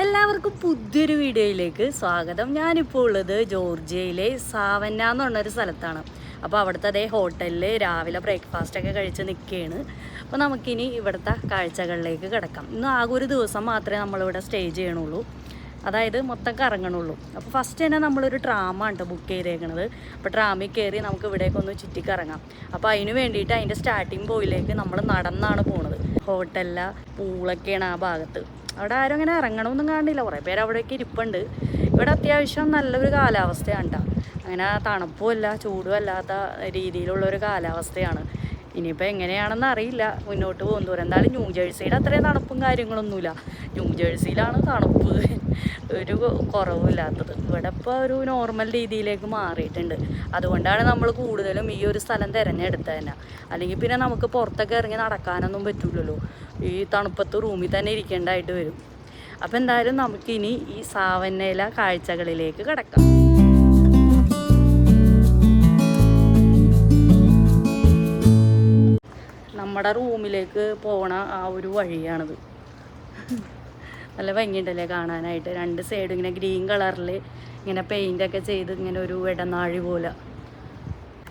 എല്ലാവർക്കും പുതിയൊരു വീഡിയോയിലേക്ക് സ്വാഗതം. ഞാനിപ്പോൾ ഉള്ളത് ജോർജിയയിലെ സാവന്ന എന്ന് പറഞ്ഞൊരു സ്ഥലത്താണ്. അപ്പോൾ അവിടുത്തെ അതേ ഹോട്ടലിൽ രാവിലെ ബ്രേക്ക്ഫാസ്റ്റ് ഒക്കെ കഴിച്ച് നിൽക്കുകയാണ് അപ്പോൾ നമുക്കിനി ഇവിടുത്തെ കാഴ്ചകളിലേക്ക് കിടക്കാം. ഇന്ന് ആകെ ഒരു ദിവസം മാത്രമേ നമ്മളിവിടെ സ്റ്റേ ചെയ്യണുള്ളൂ. അതായത് മൊത്തം കറങ്ങണുള്ളൂ. അപ്പോൾ ഫസ്റ്റ് തന്നെ നമ്മളൊരു ട്രാമാണ് ബുക്ക് ചെയ്തേക്കണത്. അപ്പോൾ ട്രാമിൽ കയറി നമുക്ക് ഇവിടേക്കൊന്ന് ചുറ്റിക്കറങ്ങാം. അപ്പോൾ അതിന് വേണ്ടിയിട്ട് അതിന്റെ സ്റ്റാർട്ടിങ് പോയിലേക്ക് നമ്മൾ നടന്നാണ് പോണത്. ഹോട്ടലിലെ പൂളൊക്കെയാണ് ആ ഭാഗത്ത്. അവിടെ ആരും അങ്ങനെ ഇറങ്ങണമെന്നും കാണില്ല കുറേ പേര് അവിടെയൊക്കെ ഇരിപ്പുണ്ട്. ഇവിടെ അത്യാവശ്യം നല്ലൊരു കാലാവസ്ഥയാണ്. അങ്ങനെ തണുപ്പുമല്ല ചൂടും അല്ലാത്ത രീതിയിലുള്ള ഒരു കാലാവസ്ഥയാണ്. ഇനിയിപ്പോൾ എങ്ങനെയാണെന്ന് അറിയില്ല. മുന്നോട്ട് പോകും തോറും. എന്തായാലും ന്യൂ ജേഴ്സിയുടെ അത്രയും തണുപ്പും കാര്യങ്ങളൊന്നുമില്ല. ന്യൂ ജേഴ്സിയിലാണ് തണുപ്പ്. ഒരു കുറവില്ലാത്തത് ഇവിടെ ഇപ്പോൾ ഒരു നോർമൽ രീതിയിലേക്ക് മാറിയിട്ടുണ്ട്. അതുകൊണ്ടാണ് നമ്മൾ കൂടുതലും ഈ ഒരു സ്ഥലം തിരഞ്ഞെടുത്തത് തന്നെ. അല്ലെങ്കിൽ പിന്നെ നമുക്ക് പുറത്തൊക്കെ ഇറങ്ങി നടക്കാനൊന്നും പറ്റില്ലല്ലോ. ഈ തണുപ്പത്ത് റൂമിൽ തന്നെ ഇരിക്കേണ്ടതായിട്ട് വരും. അപ്പോൾ എന്തായാലും നമുക്കിനി ഈ സാവന്നയില കാഴ്ചകളിലേക്ക് കിടക്കാം. നമ്മുടെ റൂമിലേക്ക് പോണ ആ ഒരു വഴിയാണിത്. നല്ല ഭംഗിയുണ്ടല്ലേ കാണാനായിട്ട്? രണ്ട് സൈഡും ഇങ്ങനെ ഗ്രീൻ കളറിൽ ഇങ്ങനെ പെയിന്റ് ഒക്കെ ചെയ്ത് ഇങ്ങനെ ഒരു ഇടനാഴി പോലെ.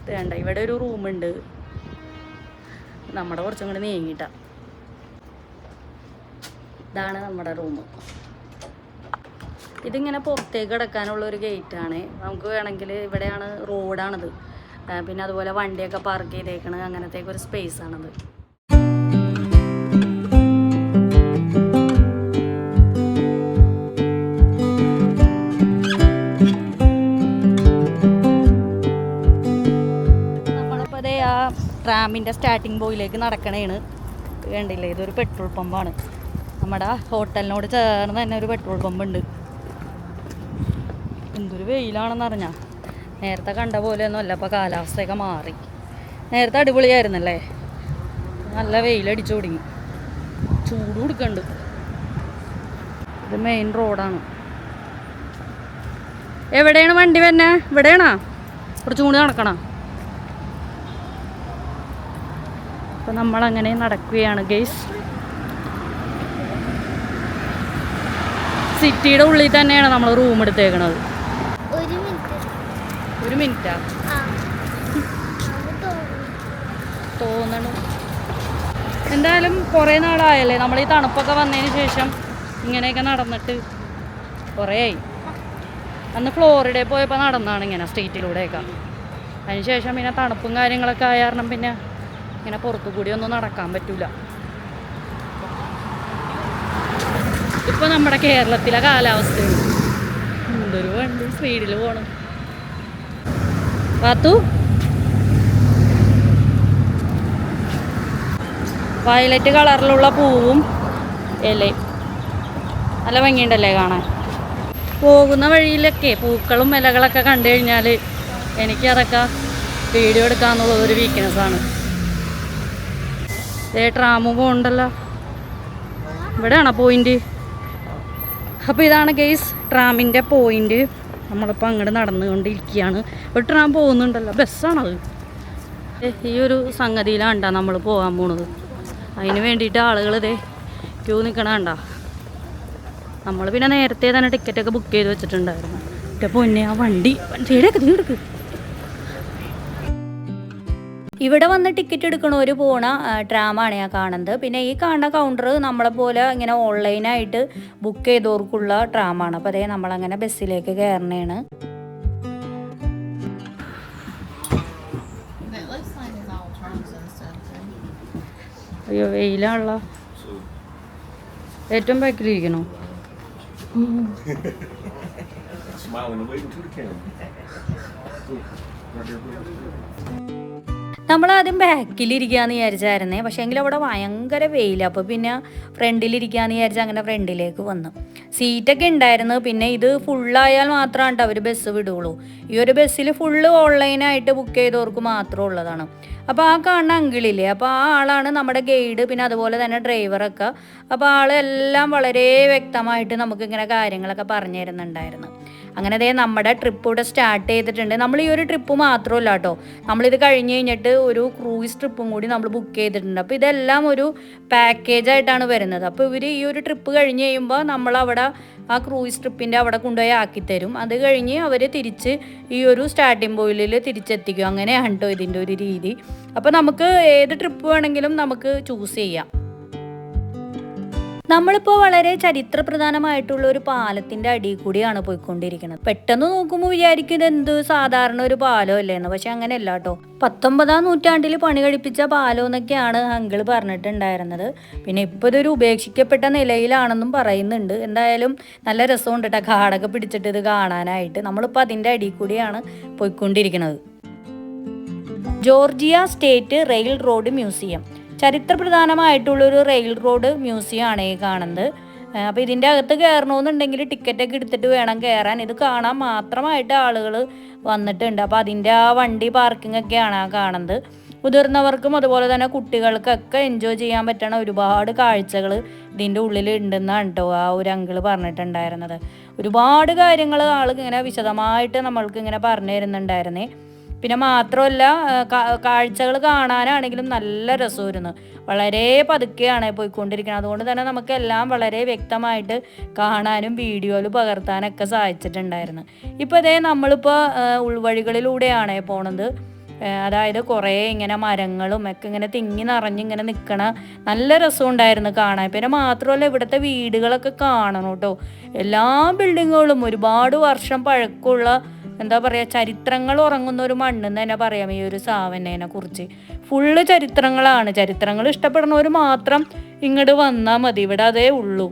വേണ്ട ഇവിടെ ഒരു റൂമുണ്ട് നമ്മുടെ കുറച്ചും കൂടി നീങ്ങിട്ടാ. ഇതാണ് നമ്മുടെ റൂം ഇതിങ്ങനെ പുറത്തേക്ക് കിടക്കാനുള്ള ഒരു ഗേറ്റാണ് നമുക്ക് വേണമെങ്കിൽ ഇവിടെയാണ് റോഡാണിത് പിന്നെ അതുപോലെ വണ്ടിയൊക്കെ പാർക്ക് ചെയ്തേക്കണത് അങ്ങനത്തേക്ക് ഒരു സ്പേസ് ആണത്. ട്രാമിന്റെ സ്റ്റാർട്ടിങ് പോയിലേക്ക് നടക്കണേണ്. വേണ്ടില്ലേ ഇതൊരു പെട്രോൾ പമ്പാണ് നമ്മുടെ ഹോട്ടലിനോട് ചേർന്ന് തന്നെ ഒരു പെട്രോൾ പമ്പ് ഉണ്ട്. എന്തൊരു വെയിലാണെന്ന് അറിഞ്ഞാ നേരത്തെ കണ്ട പോലെയൊന്നും അല്ല ഇപ്പോൾ കാലാവസ്ഥയൊക്കെ മാറി. നേരത്തെ അടിപൊളിയായിരുന്നല്ലേ? നല്ല വെയിലടിച്ചു തുടങ്ങി. ചൂട് കൊടുക്കണ്ട്. ഇത് മെയിൻ റോഡാണ് എവിടെയാണ് വണ്ടി വന്നെ ഇവിടെയാണോ? കുറച്ചും കൂടി നടക്കണം? അപ്പം നമ്മളങ്ങനെ നടക്കുകയാണ് ഗെയ്സ് സിറ്റിയുടെ ഉള്ളിൽ തന്നെയാണ് നമ്മൾ റൂം എടുത്തേക്കണത്. മിനിറ്റാ? തോന്നണു. എന്തായാലും കുറേ നാളായല്ലേ? നമ്മൾ ഈ തണുപ്പൊക്കെ വന്നതിന് ശേഷം ഇങ്ങനെയൊക്കെ നടന്നിട്ട് കുറേ ആയി. അന്ന് ഫ്ലോറിഡയിൽ പോയപ്പോൾ നടന്നാണ് ഇങ്ങനെ സ്ട്രീറ്റിലൂടെയൊക്കെ. അതിനുശേഷം പിന്നെ തണുപ്പും കാര്യങ്ങളൊക്കെ ആയ കാരണം പിന്നെ ഇങ്ങനെ പുറത്തു കൂടി ഒന്നും നടക്കാൻ പറ്റൂല. ഇപ്പൊ നമ്മുടെ കേരളത്തിലെ കാലാവസ്ഥയാണ്. എന്തൊരു വണ്ടി സ്പീഡിൽ പോണം. പാത്തു വയലറ്റ് കളറിലുള്ള പൂവും ഇലയും. നല്ല ഭംഗിയുണ്ടല്ലേ കാണാൻ? പോകുന്ന വഴിയിലൊക്കെ പൂക്കളും ഇലകളൊക്കെ കണ്ടു കഴിഞ്ഞാൽ എനിക്ക് എനിക്കതൊക്കെ വീഡിയോ എടുക്കാന്നുള്ളത് ഒരു വീക്ക്നെസ്സാണ് ഇതേ ട്രാമു പോകണ്ടല്ലോ ഇവിടെയാണോ പോയിന്റ് അപ്പോൾ ഇതാണ് ഗെയ്സ് ട്രാമിന്റെ പോയിന്റ് നമ്മളിപ്പോൾ അങ്ങോട്ട് നടന്നുകൊണ്ടിരിക്കുകയാണ്. ഒരു ട്രാം പോകുന്നുണ്ടല്ലോ. ബസ്സാണത് ഈ ഒരു സംഗതിയിലാണ് കണ്ട നമ്മൾ പോകാൻ പോണത്. അതിന് വേണ്ടിയിട്ട് ആളുകൾ ഇതേ ക്യൂ നിൽക്കണ കണ്ട. നമ്മൾ പിന്നെ നേരത്തെ തന്നെ ടിക്കറ്റൊക്കെ ബുക്ക് ചെയ്ത് വെച്ചിട്ടുണ്ടായിരുന്നു. എന്റെ പൊന്നെ ആ വണ്ടി വണ്ടിയുടെ ഒക്കെ എടുക്ക് ഇവിടെ വന്ന് ടിക്കറ്റ് എടുക്കണവർ പോണ ട്രാമാണ് ഞാൻ കാണുന്നത് പിന്നെ ഈ കാണുന്ന കൗണ്ടർ നമ്മളെ പോലെ ഇങ്ങനെ ഓൺലൈനായിട്ട് ബുക്ക് ചെയ്തവർക്കുള്ള ട്രാമാണ് അപ്പോൾ അതേ നമ്മളങ്ങനെ ബസ്സിലേക്ക് കയറണേണ്. അയ്യോ വെയിലാണല്ലോ ഏറ്റവും ബാക്കിലിരിക്കണോ smiling and waving to the camera. Right ആദ്യം ബാക്കിലിരിക്കാന്ന് വിചാരിച്ചായിരുന്നേ. പക്ഷേ എങ്കിൽ അവിടെ ഭയങ്കര വെയിൽ അപ്പോൾ പിന്നെ ഫ്രണ്ടിലിരിക്കാന്ന് വിചാരിച്ച് അങ്ങനെ ഫ്രണ്ടിലേക്ക് വന്നു. സീറ്റൊക്കെ ഉണ്ടായിരുന്നു. പിന്നെ ഇത് ഫുള്ളായാൽ മാത്രമാണ് അവർ ബസ് വിടുള്ളൂ. ഈ ഒരു ബസ്സിൽ ഫുള്ള് ഓൺലൈനായിട്ട് ബുക്ക് ചെയ്തവർക്ക് മാത്രം ഉള്ളതാണ്. അപ്പോൾ ആ കാണുന്ന അങ്കിളില്ലേ അപ്പോൾ ആ ആളാണ് നമ്മുടെ ഗൈഡ് പിന്നെ അതുപോലെ തന്നെ ഡ്രൈവറൊക്കെ. അപ്പോൾ ആളെല്ലാം വളരെ വ്യക്തമായിട്ട് നമുക്കിങ്ങനെ കാര്യങ്ങളൊക്കെ പറഞ്ഞു തരുന്നുണ്ടായിരുന്നു. അങ്ങനെ അതേ നമ്മുടെ ട്രിപ്പ് ഇവിടെ സ്റ്റാർട്ട് ചെയ്തിട്ടുണ്ട്. നമ്മൾ ഈ ഒരു ട്രിപ്പ് മാത്രമല്ല കേട്ടോ. നമ്മളിത് കഴിഞ്ഞ് കഴിഞ്ഞിട്ട് ഒരു ക്രൂയിസ് ട്രിപ്പും കൂടി നമ്മൾ ബുക്ക് ചെയ്തിട്ടുണ്ട്. അപ്പോൾ ഇതെല്ലാം ഒരു പാക്കേജ് ആയിട്ടാണ് വരുന്നത്. അപ്പോൾ ഇവർ ഈ ഒരു ട്രിപ്പ് കഴിഞ്ഞ് കഴിയുമ്പോൾ നമ്മളവിടെ ആ ക്രൂയിസ് ട്രിപ്പിന്റെ അവിടെ കൊണ്ടുപോയി ആക്കിത്തരും അത് കഴിഞ്ഞ് അവർ തിരിച്ച് ഈ ഒരു സ്റ്റാർട്ടിംഗ് പോയിലിൽ തിരിച്ചെത്തിക്കും. അങ്ങനെയാണ് കേട്ടോ ഇതിന്റെ ഒരു രീതി. അപ്പോൾ നമുക്ക് ഏത് ട്രിപ്പ് വേണമെങ്കിലും നമുക്ക് ചൂസ് ചെയ്യാം. നമ്മളിപ്പോൾ വളരെ ചരിത്ര പ്രധാനമായിട്ടുള്ള ഒരു പാലത്തിന്റെ അടിയിൽ കൂടിയാണ് പോയിക്കൊണ്ടിരിക്കുന്നത്. പെട്ടെന്ന് നോക്കുമ്പോൾ വിചാരിക്കുന്നത് എന്ത് സാധാരണ ഒരു പാലം അല്ലേന്ന്. പക്ഷെ അങ്ങനെയല്ല കേട്ടോ. പത്തൊമ്പതാം നൂറ്റാണ്ടിൽ പണി കഴിപ്പിച്ച പാലം എന്നൊക്കെയാണ് അങ്കിൾ പറഞ്ഞിട്ടുണ്ടായിരുന്നത്. പിന്നെ ഇപ്പോൾ ഇതൊരു ഉപേക്ഷിക്കപ്പെട്ട നിലയിലാണെന്നും പറയുന്നുണ്ട്. എന്തായാലും നല്ല രസമുണ്ട് കേട്ടോ കാടൊക്കെ പിടിച്ചിട്ട് ഇത് കാണാനായിട്ട്. നമ്മളിപ്പോൾ അതിന്റെ അടിയിൽ കൂടിയാണ് പോയിക്കൊണ്ടിരിക്കുന്നത്. Georgia state railroad museum. ചരിത്രപ്രധാനമായിട്ടുള്ളൊരു rail road museum ആണ് ഈ കാണുന്നത്. അപ്പോൾ ഇതിന്റെ അകത്ത് കയറണമെന്നുണ്ടെങ്കിൽ ടിക്കറ്റൊക്കെ എടുത്തിട്ട് വേണം കയറാൻ ഇത് കാണാൻ മാത്രമായിട്ട് ആളുകൾ വന്നിട്ടുണ്ട്. അപ്പോൾ അതിന്റെ ആ വണ്ടി പാർക്കിംഗ് ഒക്കെയാണ് ആ കാണുന്നത്. മുതിർന്നവർക്കും അതുപോലെ തന്നെ കുട്ടികൾക്കൊക്കെ എൻജോയ് ചെയ്യാൻ പറ്റണ ഒരുപാട് കാഴ്ചകൾ ഇതിന്റെ ഉള്ളിൽ ഉണ്ടെന്നാണ് കേട്ടോ ആ ഒരു അങ്കിൾ പറഞ്ഞിട്ടുണ്ടായിരുന്നത്. ഒരുപാട് കാര്യങ്ങൾ ആൾ ഇങ്ങനെ വിശദമായിട്ട് നമ്മൾക്ക് ഇങ്ങനെ പറഞ്ഞു തരുന്നുണ്ടായിരുന്നേ. പിന്നെ മാത്രമല്ല കാഴ്ചകൾ കാണാനാണെങ്കിലും നല്ല രസമായിരുന്നു. വളരെ പതുക്കെയാണ് പോയിക്കൊണ്ടിരിക്കുന്നത്. അതുകൊണ്ട് തന്നെ നമുക്ക് എല്ലാം വളരെ വ്യക്തമായിട്ട് കാണാനും വീഡിയോയിൽ പകർത്താനൊക്കെ സാധിച്ചിട്ടുണ്ടായിരുന്നു. ഇപ്പോൾ ഇതേ നമ്മളിപ്പോൾ ഉൾവഴികളിലൂടെയാണ് പോണത്. അതായത് കുറേ ഇങ്ങനെ മരങ്ങളും ഒക്കെ ഇങ്ങനെ തിങ്ങി നിറഞ്ഞിങ്ങനെ നിൽക്കണ നല്ല രസമുണ്ടായിരുന്നു കാണാൻ. പിന്നെ മാത്രമല്ല ഇവിടുത്തെ വീടുകളൊക്കെ കാണണം കേട്ടോ. എല്ലാ ബിൽഡിങ്ങുകളും ഒരുപാട് വർഷം പഴക്കമുള്ള എന്താ പറയുക ചരിത്രങ്ങൾ ഉറങ്ങുന്ന ഒരു മണ്ണെന്ന് തന്നെ പറയാം ഈ ഒരു സാവനേനെ കുറിച്ച്. ഫുള്ള് ചരിത്രങ്ങളാണ്. ചരിത്രങ്ങൾ ഇഷ്ടപ്പെടുന്നവർ മാത്രം ഇങ്ങോട്ട് വന്നാൽ മതി. ഇവിടെ അതേ ഉള്ളൂ.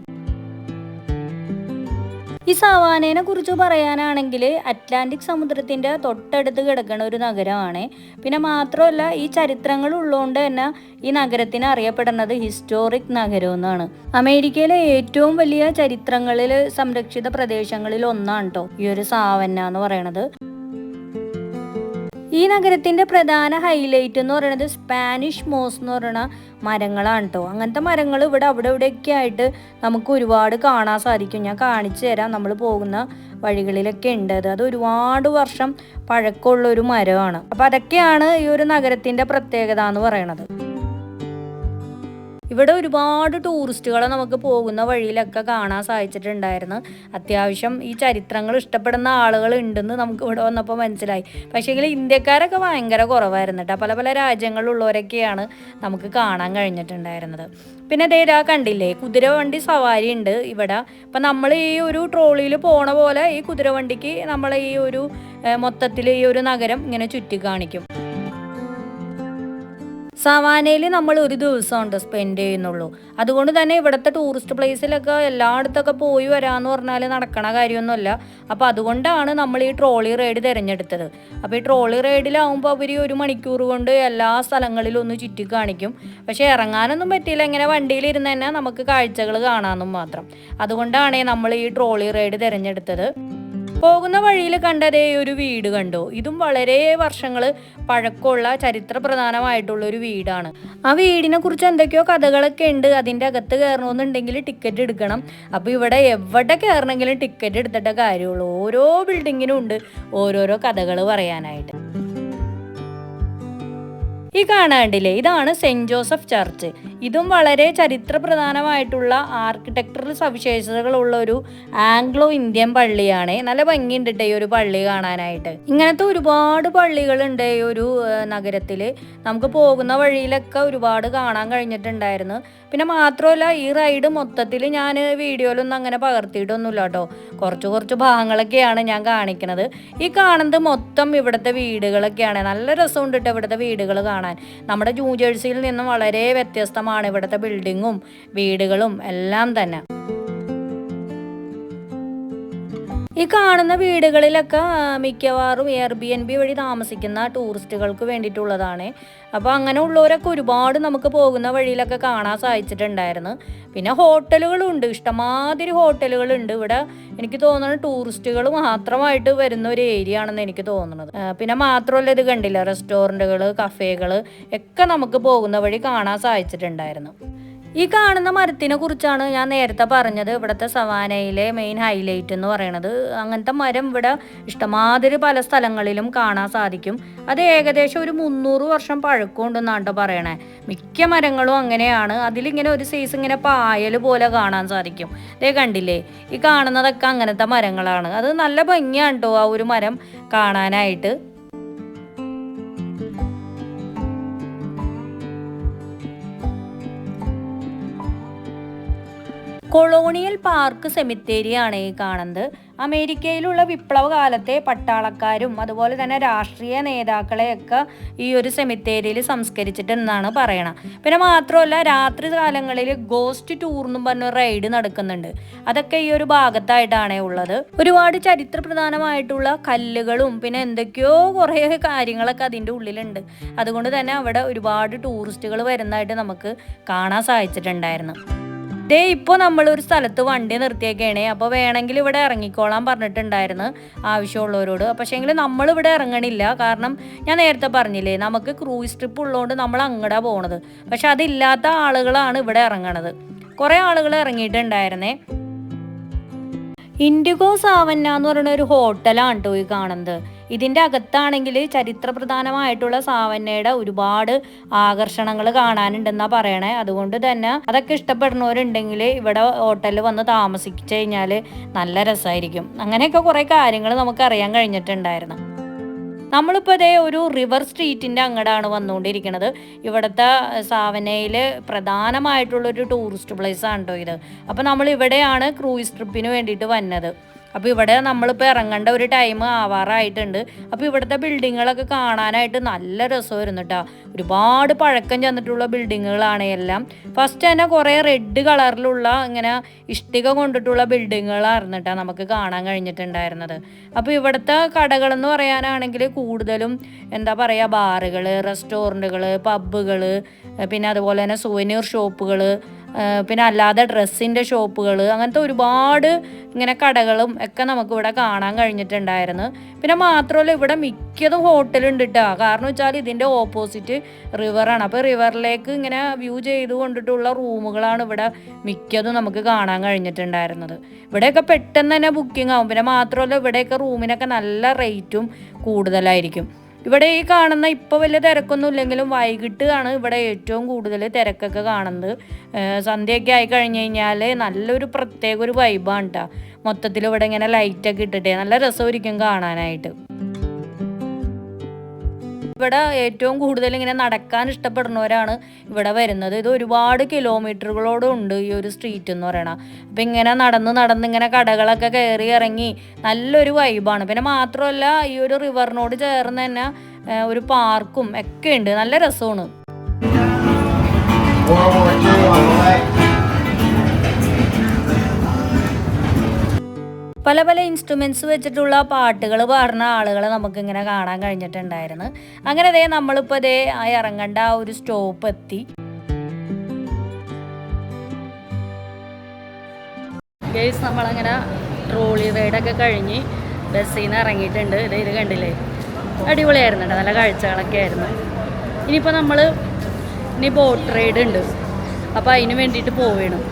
ഈ സവാനേനെ കുറിച്ച് പറയാനാണെങ്കിൽ അറ്റ്ലാന്റിക് സമുദ്രത്തിന്റെ തൊട്ടടുത്ത് കിടക്കുന്ന ഒരു നഗരമാണ്. പിന്നെ മാത്രമല്ല ഈ ചരിത്രങ്ങൾ ഉള്ളതുകൊണ്ട് തന്നെ ഈ നഗരത്തിന് അറിയപ്പെടുന്നത് ഹിസ്റ്റോറിക് നഗരം എന്നാണ്. അമേരിക്കയിലെ ഏറ്റവും വലിയ ചരിത്രങ്ങളിൽ സംരക്ഷിത പ്രദേശങ്ങളിൽ ഒന്നാണ് കേട്ടോ ഈ ഒരു സാവന്ന എന്ന് പറയണത്. ഈ നഗരത്തിന്റെ പ്രധാന ഹൈലൈറ്റ് എന്ന് പറയുന്നത് സ്പാനിഷ് മോസ് എന്ന് പറയുന്ന മരങ്ങളാണ് കേട്ടോ അങ്ങനത്തെ മരങ്ങൾ ഇവിടെ അവിടെ ഇവിടെയൊക്കെ ആയിട്ട് നമുക്ക് ഒരുപാട് കാണാൻ സാധിക്കും. ഞാൻ കാണിച്ചു തരാം നമ്മൾ പോകുന്ന വഴികളിലൊക്കെ ഉണ്ട്. അത് ഒരുപാട് വർഷം പഴക്കമുള്ള ഒരു മരമാണ്. അപ്പോൾ അതൊക്കെയാണ് ഈ ഒരു നഗരത്തിന്റെ പ്രത്യേകത എന്ന് പറയണത്. ഇവിടെ ഒരുപാട് ടൂറിസ്റ്റുകളെ നമുക്ക് പോകുന്ന വഴിയിലൊക്കെ കാണാൻ സാധിച്ചിട്ടുണ്ടായിരുന്നു. അത്യാവശ്യം ഈ ചരിത്രങ്ങൾ ഇഷ്ടപ്പെടുന്ന ആളുകൾ ഉണ്ടെന്ന് നമുക്ക് ഇവിടെ വന്നപ്പോൾ മനസ്സിലായി. പക്ഷേങ്കിൽ ഇന്ത്യക്കാരൊക്കെ ഭയങ്കര കുറവായിരുന്നു കേട്ടോ. പല പല രാജ്യങ്ങളിലുള്ളവരൊക്കെയാണ് നമുക്ക് കാണാൻ കഴിഞ്ഞിട്ടുണ്ടായിരുന്നത്. പിന്നെ ഇതാ കണ്ടില്ലേ കുതിരവണ്ടി സവാരി ഉണ്ട് ഇവിടെ. അപ്പം നമ്മൾ ഈ ഒരു ട്രോളിയിൽ പോണ പോലെ ഈ കുതിരവണ്ടിക്ക് നമ്മൾ ഈ ഒരു മൊത്തത്തിൽ ഈ ഒരു നഗരം ഇങ്ങനെ ചുറ്റി കാണിക്കും സവാനയിൽ നമ്മൾ ഒരു ദിവസം ഉണ്ട് സ്പെൻഡ് ചെയ്യുന്നുള്ളൂ. അതുകൊണ്ട് തന്നെ ഇവിടുത്തെ ടൂറിസ്റ്റ് പ്ലേസിലൊക്കെ എല്ലായിടത്തൊക്കെ പോയി വരാമെന്ന് പറഞ്ഞാൽ നടക്കണ കാര്യമൊന്നുമല്ല. അപ്പോൾ അതുകൊണ്ടാണ് നമ്മൾ ഈ ട്രോളി റൈഡ് തിരഞ്ഞെടുത്തത്. അപ്പോൾ ഈ ട്രോളി റൈഡിലാവുമ്പോൾ അവർ ഒരു മണിക്കൂർ കൊണ്ട് എല്ലാ സ്ഥലങ്ങളിലും ഒന്ന് ചുറ്റി കാണിക്കും. പക്ഷേ ഇറങ്ങാനൊന്നും പറ്റിയില്ല. ഇങ്ങനെ വണ്ടിയിലിരുന്ന് തന്നെ നമുക്ക് കാഴ്ചകൾ കാണാമെന്നും മാത്രം. അതുകൊണ്ടാണ് നമ്മൾ ഈ ട്രോളി റൈഡ് തിരഞ്ഞെടുത്തത്. പോകുന്ന വഴിയിൽ കണ്ടതേ ഒരു വീട് കണ്ടു. ഇതും വളരെ വർഷങ്ങൾ പഴക്കമുള്ള ചരിത്ര പ്രധാനമായിട്ടുള്ള ഒരു വീടാണ്. ആ വീടിനെ കുറിച്ച് എന്തൊക്കെയോ കഥകളൊക്കെ ഉണ്ട്. അതിന്റെ അകത്ത് കയറണമെന്നുണ്ടെങ്കിൽ ടിക്കറ്റ് എടുക്കണം. അപ്പോൾ ഇവിടെ എവിടെ കയറണമെങ്കിലും ടിക്കറ്റ് എടുത്തിട്ടേ കാര്യമുള്ളൂ. ഓരോ ബിൽഡിങ്ങിനും ഉണ്ട് ഓരോരോ കഥകൾ പറയാനായിട്ട്. ഈ കാണാണ്ടില്ലേ? ഇതാണ് സെന്റ് ജോസഫ് ചർച്ച്. ഇതും വളരെ ചരിത്ര പ്രധാനമായിട്ടുള്ള ആർക്കിടെക്ചറൽ സവിശേഷതകളുള്ള ഒരു ആംഗ്ലോ ഇന്ത്യൻ പള്ളിയാണ്. നല്ല ഭംഗിയുണ്ട് ഈ ഒരു പള്ളി കാണാനായിട്ട്. ഇങ്ങനത്തെ ഒരുപാട് പള്ളികളുണ്ട് ഈ ഒരു നഗരത്തിൽ നമുക്ക് പോകുന്ന വഴിയിലൊക്കെ ഒരുപാട് കാണാൻ കഴിഞ്ഞിട്ടുണ്ടായിരുന്നു. പിന്നെ മാത്രമല്ല ഈ റൈഡ് മൊത്തത്തിൽ ഞാൻ വീഡിയോയിലൊന്നും അങ്ങനെ പകർത്തിയിട്ടൊന്നുമില്ല കേട്ടോ കുറച്ച് കുറച്ച് ഭാഗങ്ങളൊക്കെയാണ് ഞാൻ കാണിക്കുന്നത് ഈ കാണുന്നത് മൊത്തം ഇവിടുത്തെ വീടുകളൊക്കെയാണ്. നല്ല രസമുണ്ട് ഇവിടുത്തെ വീടുകൾ കാണാൻ. നമ്മുടെ ന്യൂജേഴ്സിയിൽ നിന്നും വളരെ വ്യത്യസ്തമാണ് ഇവിടുത്തെ ബിൽഡിങ്ങും വീടുകളും എല്ലാം തന്നെ. ഈ കാണുന്ന വീടുകളിലൊക്കെ മിക്കവാറും എയർ ബി എൻ ബി വഴി താമസിക്കുന്ന ടൂറിസ്റ്റുകൾക്ക് വേണ്ടിയിട്ടുള്ളതാണ്. അപ്പോൾ അങ്ങനെ ഉള്ളവരൊക്കെ ഒരുപാട് നമുക്ക് പോകുന്ന വഴിയിലൊക്കെ കാണാൻ സാധിച്ചിട്ടുണ്ടായിരുന്നു. പിന്നെ ഹോട്ടലുകളുണ്ട്. ഇഷ്ടമാതിരി ഹോട്ടലുകളുണ്ട്. ഇവിടെ എനിക്ക് തോന്നുന്നത് ടൂറിസ്റ്റുകൾ മാത്രമായിട്ട് വരുന്ന ഒരു ഏരിയ ആണെന്ന് എനിക്ക് തോന്നുന്നത്. പിന്നെ മാത്രമല്ല ഇത് കണ്ടില്ല? റെസ്റ്റോറന്റുകൾ കഫേകൾ ഒക്കെ നമുക്ക് പോകുന്ന വഴി കാണാൻ സാധിച്ചിട്ടുണ്ടായിരുന്നു. ഈ കാണുന്ന മരത്തിനെ കുറിച്ചാണ് ഞാൻ നേരത്തെ പറഞ്ഞത്. ഇവിടുത്തെ സവാനയിലെ മെയിൻ ഹൈലൈറ്റ് എന്ന് പറയുന്നത് അങ്ങനത്തെ മരം ഇവിടെ ഇഷ്ടമാതിരി പല സ്ഥലങ്ങളിലും കാണാൻ സാധിക്കും. അത് ഏകദേശം ഒരു മുന്നൂറ് വർഷം പഴക്കമുണ്ടെന്നാണ് പറയണേ. മിക്ക മരങ്ങളും അങ്ങനെയാണ്. അതിലിങ്ങനെ ഒരു സൈസ് ഇങ്ങനെ പായൽ പോലെ കാണാൻ സാധിക്കും. ദേ കണ്ടില്ലേ? ഈ കാണുന്നതൊക്കെ അങ്ങനത്തെ മരങ്ങളാണ്. അത് നല്ല ഭംഗിയാണ് കേട്ടോ ആ ഒരു മരം കാണാനായിട്ട്. കൊളോണിയൽ പാർക്ക് സെമിത്തേരിയാണ് ഈ കാണുന്നത്. അമേരിക്കയിലുള്ള വിപ്ലവകാലത്തെ പട്ടാളക്കാരും അതുപോലെ തന്നെ രാഷ്ട്രീയ നേതാക്കളെയൊക്കെ ഈ ഒരു സെമിത്തേരിയിൽ സംസ്കരിച്ചിട്ടെന്നാണ് പറയണം. പിന്നെ മാത്രമല്ല രാത്രി കാലങ്ങളിൽ ഗോസ്റ്റ് ടൂർ എന്നും പറഞ്ഞ റൈഡ് നടക്കുന്നുണ്ട്. അതൊക്കെ ഈ ഒരു ഭാഗത്തായിട്ടാണ് ഉള്ളത്. ഒരുപാട് ചരിത്ര പ്രധാനമായിട്ടുള്ള കല്ലുകളും പിന്നെ എന്തൊക്കെയോ കുറേ കാര്യങ്ങളൊക്കെ അതിന്റെ ഉള്ളിലുണ്ട്. അതുകൊണ്ട് തന്നെ അവിടെ ഒരുപാട് ടൂറിസ്റ്റുകൾ വരുന്നതായിട്ട് നമുക്ക് കാണാൻ സാധിച്ചിട്ടുണ്ടായിരുന്നു. ദേ ഇപ്പോൾ നമ്മൾ ഒരു സ്ഥലത്ത് വണ്ടി നിർത്തിയേക്കാണ്. അപ്പോൾ വേണമെങ്കിൽ ഇവിടെ ഇറങ്ങിക്കോളാൻ പറഞ്ഞിട്ടുണ്ടായിരുന്നു ആവശ്യമുള്ളവരോട്. പക്ഷേങ്കിൽ നമ്മൾ ഇവിടെ ഇറങ്ങണില്ല. കാരണം ഞാൻ നേരത്തെ പറഞ്ഞില്ലേ നമുക്ക് ക്രൂയിസ് ട്രിപ്പ് ഉള്ളതുകൊണ്ട് നമ്മൾ അങ്ങടാ പോണത്. പക്ഷെ അതില്ലാത്ത ആളുകളാണ് ഇവിടെ ഇറങ്ങണത്. കുറേ ആളുകൾ ഇറങ്ങിയിട്ടുണ്ടായിരുന്നേ. ഇൻഡിഗോ സാവന്ന എന്ന് പറയുന്ന ഒരു ഹോട്ടലാണ് കേട്ടോ ഈ കാണുന്നത്. ഇതിന്റെ അകത്താണെങ്കിൽ ചരിത്ര പ്രധാനമായിട്ടുള്ള സാവന്നയുടെ ഒരുപാട് ആകർഷണങ്ങൾ കാണാനുണ്ടെന്നാണ് പറയണേ. അതുകൊണ്ട് തന്നെ അതൊക്കെ ഇഷ്ടപ്പെടുന്നവരുണ്ടെങ്കിൽ ഇവിടെ ഹോട്ടലിൽ വന്ന് താമസിച്ചു കഴിഞ്ഞാൽ നല്ല രസമായിരിക്കും. അങ്ങനെയൊക്കെ കുറേ കാര്യങ്ങൾ നമുക്ക് അറിയാൻ കഴിഞ്ഞിട്ടുണ്ടായിരുന്നു. നമ്മളിപ്പോൾ ഇതേ ഒരു റിവർ സ്ട്രീറ്റിന്റെ അങ്ങടാണ് വന്നുകൊണ്ടിരിക്കുന്നത് ഇവിടുത്തെ സാവനയിൽ പ്രധാനമായിട്ടുള്ളൊരു ടൂറിസ്റ്റ് പ്ലേസ് ആണ് കേട്ടോ ഇത്. അപ്പോൾ നമ്മൾ ഇവിടെയാണ് ക്രൂയിസ് ട്രിപ്പിന് വേണ്ടിയിട്ട് വന്നത്. അപ്പോൾ ഇവിടെ നമ്മളിപ്പോൾ ഇറങ്ങേണ്ട ഒരു ടൈം ആവാറായിട്ടുണ്ട്. അപ്പോൾ ഇവിടുത്തെ ബിൽഡിങ്ങുകളൊക്കെ കാണാനായിട്ട് നല്ല രസമായിരുന്നു കേട്ടോ ഒരുപാട് പഴക്കം ചെന്നിട്ടുള്ള ബിൽഡിങ്ങുകളാണ് എല്ലാം. ഫസ്റ്റ് തന്നെ കുറേ റെഡ് കളറിലുള്ള ഇങ്ങനെ ഇഷ്ടിക കൊണ്ടിട്ടുള്ള ബിൽഡിങ്ങുകളായിരുന്നു കേട്ടോ നമുക്ക് കാണാൻ കഴിഞ്ഞിട്ടുണ്ടായിരുന്നത്. അപ്പോൾ ഇവിടുത്തെ കടകളെന്ന് പറയാനാണെങ്കിൽ കൂടുതലും എന്താ പറയുക ബാറുകൾ റെസ്റ്റോറന്റുകൾ പബ്ബുകൾ പിന്നെ അതുപോലെ തന്നെ സുവനീർ ഷോപ്പുകൾ പിന്നെ അല്ലാതെ ഡ്രസ്സിന്റെ ഷോപ്പുകൾ അങ്ങനത്തെ ഒരുപാട് ഇങ്ങനെ കടകളും ഒക്കെ നമുക്ക് ഇവിടെ കാണാൻ കഴിഞ്ഞിട്ടുണ്ടായിരുന്നു. പിന്നെ മാത്രമല്ല ഇവിടെ മിക്കതും ഹോട്ടലുണ്ട് കേട്ടോ കാരണം വെച്ചാൽ ഇതിന്റെ ഓപ്പോസിറ്റ് റിവറാണ്. അപ്പോൾ റിവറിലേക്ക് ഇങ്ങനെ വ്യൂ ചെയ്ത് കൊണ്ടിട്ടുള്ള റൂമുകളാണ് ഇവിടെ മിക്കതും നമുക്ക് കാണാൻ കഴിഞ്ഞിട്ടുണ്ടായിരുന്നത്. ഇവിടെയൊക്കെ പെട്ടെന്ന് തന്നെ ബുക്കിംഗ് ആവും. പിന്നെ മാത്രമല്ല ഇവിടെയൊക്കെ റൂമിനൊക്കെ നല്ല റേറ്റും കൂടുതലായിരിക്കും. ഇവിടെ ഈ കാണുന്ന ഇപ്പോൾ വലിയ തിരക്കൊന്നും ഇല്ലെങ്കിലും വൈകിട്ടാണ് ഇവിടെ ഏറ്റവും കൂടുതൽ തിരക്കൊക്കെ കാണുന്നത്. സന്ധ്യയൊക്കെ ആയി കഴിഞ്ഞ് കഴിഞ്ഞാൽ നല്ലൊരു പ്രത്യേക ഒരു വൈബാണ് കേട്ടോ മൊത്തത്തിൽ ഇവിടെ ഇങ്ങനെ ലൈറ്റൊക്കെ ഇട്ടിട്ടേ നല്ല രസമായിരിക്കും കാണാനായിട്ട്. ഇവിടെ ഏറ്റവും കൂടുതൽ ഇങ്ങനെ നടക്കാൻ ഇഷ്ടപ്പെടുന്നവരാണ് ഇവിടെ വരുന്നത്. ഇത് ഒരുപാട് കിലോമീറ്ററുകളോടും ഉണ്ട് ഈ ഒരു സ്ട്രീറ്റ് എന്ന് പറയണ. അപ്പം ഇങ്ങനെ നടന്ന് നടന്ന് ഇങ്ങനെ കടകളൊക്കെ കയറി ഇറങ്ങി നല്ലൊരു വൈബാണ് പിന്നെ മാത്രമല്ല ഈ ഒരു റിവറിനോട് ചേർന്ന് തന്നെ ഒരു പാർക്കും ഒക്കെ ഉണ്ട്. നല്ല രസമാണ്. പല പല ഇൻസ്ട്രുമെന്റ്സ് വെച്ചിട്ടുള്ള പാട്ടുകൾ പാടുന്ന ആളുകളെ നമുക്കിങ്ങനെ കാണാൻ കഴിഞ്ഞിട്ടുണ്ടായിരുന്നു. അങ്ങനെ ദേ നമ്മളിപ്പോൾ അതേ ആ ഇറങ്ങേണ്ട ആ ഒരു സ്റ്റോപ്പ് എത്തി. ഗേസ് നമ്മളങ്ങനെ ട്രോളി റൈഡൊക്കെ കഴിഞ്ഞ് ബസ്സിൽ നിന്ന് ഇറങ്ങിയിട്ടുണ്ട് ഇത് ഇത് കണ്ടില്ലേ? അടിപൊളിയായിരുന്നു കേട്ടോ. നല്ല കാഴ്ചകളൊക്കെ ആയിരുന്നു. ഇനിയിപ്പോൾ നമ്മൾ ഇനി ബോട്ട് റൈഡ് ഉണ്ട്. അപ്പോൾ അതിന് വേണ്ടിയിട്ട് പോവേണം.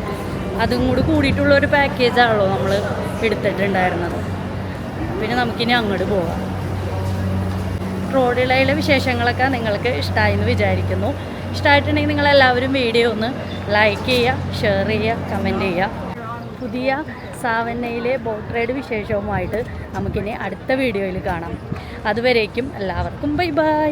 അതും കൂടി കൂടിയിട്ടുള്ള ഒരു പാക്കേജാണല്ലോ നമ്മൾ എടുത്തിട്ടുണ്ടായിരുന്നത്. പിന്നെ നമുക്കിനി അങ്ങോട്ട് പോവാം. റോഡിലയിലെ വിശേഷങ്ങളൊക്കെ നിങ്ങൾക്ക് ഇഷ്ടമായി എന്ന് വിചാരിക്കുന്നു. ഇഷ്ടമായിട്ടുണ്ടെങ്കിൽ നിങ്ങളെല്ലാവരും വീഡിയോ ഒന്ന് ലൈക്ക് ചെയ്യുക ഷെയർ ചെയ്യുക കമന്റ് ചെയ്യുക. പുതിയ സാവന്നയിലെ ബോട്ട് റൈഡ് വിശേഷവുമായിട്ട് നമുക്കിനി അടുത്ത വീഡിയോയിൽ കാണാം. അതുവരേക്കും എല്ലാവർക്കും ബൈ ബൈ